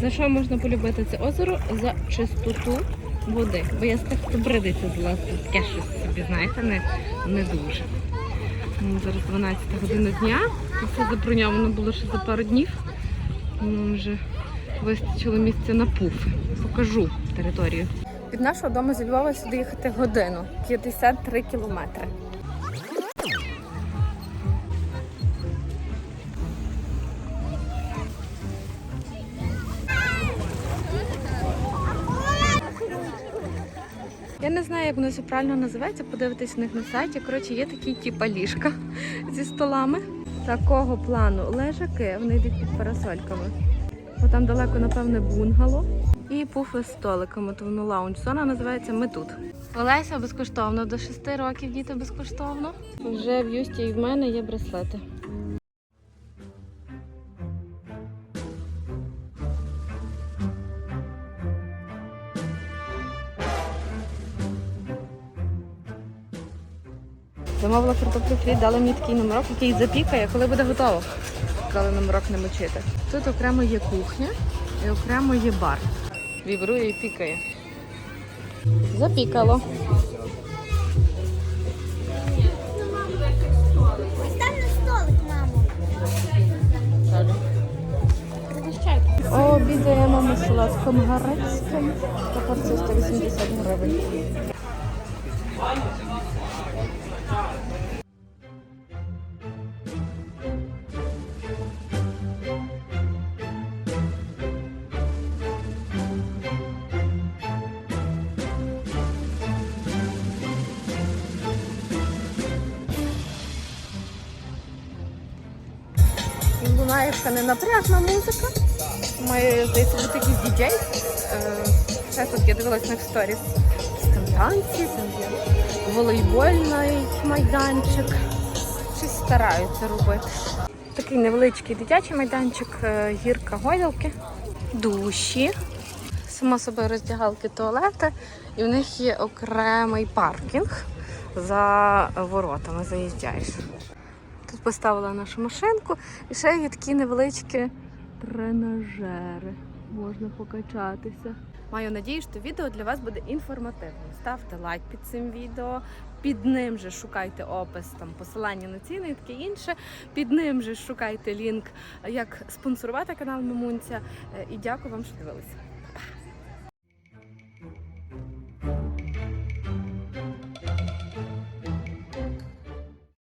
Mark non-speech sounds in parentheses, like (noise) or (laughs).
За що можна полюбити це озеро? За чистоту води. Бо я з тих, хто бридиться з власне. Таке щось собі, знаєте, не, не дуже. Ну, Зараз 12 година дня. Все заброньовано було ще за пару днів. Нам вже вистачило місця на пуфи. Покажу територію. Від нашого дому зі Львова сюди їхати годину 53 кілометри. Не знаю, як воно все правильно називається, подивитись в них на сайті. Коротше, є такі типа ліжка (laughs) зі столами. Такого плану лежаки, вони йдуть під парасольками. Бо там далеко, напевне, бунгало. І пуфи з столиками, то воно лаунж. Зона називається Ми тут. Олеся безкоштовно, до 6 років діти безкоштовно. Вже в Юсті і в мене є браслети. Замовила картоплю фрі, дали мені такий номерок, який запікає, коли буде готово. Коли номерок не мочити. Тут окремо є кухня і окремо є бар. Вібрує і пікає. Запікало. Обідаємо ми салатком гарецьким. Порція 180 гривень. Лунає така ненапряжна музика. Має, здається, бути якийсь діджей. Е, Ще тут я дивилась на сторіс. Там танці, там є волейбольний майданчик. Щось стараються робити. Такий невеличкий дитячий майданчик, е, гірка гойдалки, душі, само собою роздягалки, туалети. І в них є окремий паркінг за воротами. Заїжджаєш. Тут поставила нашу машинку і ще є такі невеличкі тренажери. Можна покачатися. Маю надію, що відео для вас буде інформативним. Ставте лайк під цим відео. Під ним же шукайте опис, там посилання на ціни і таке інше. Під ним же шукайте лінк, як спонсорувати канал Мамунця. Е, І дякую вам, що дивилися.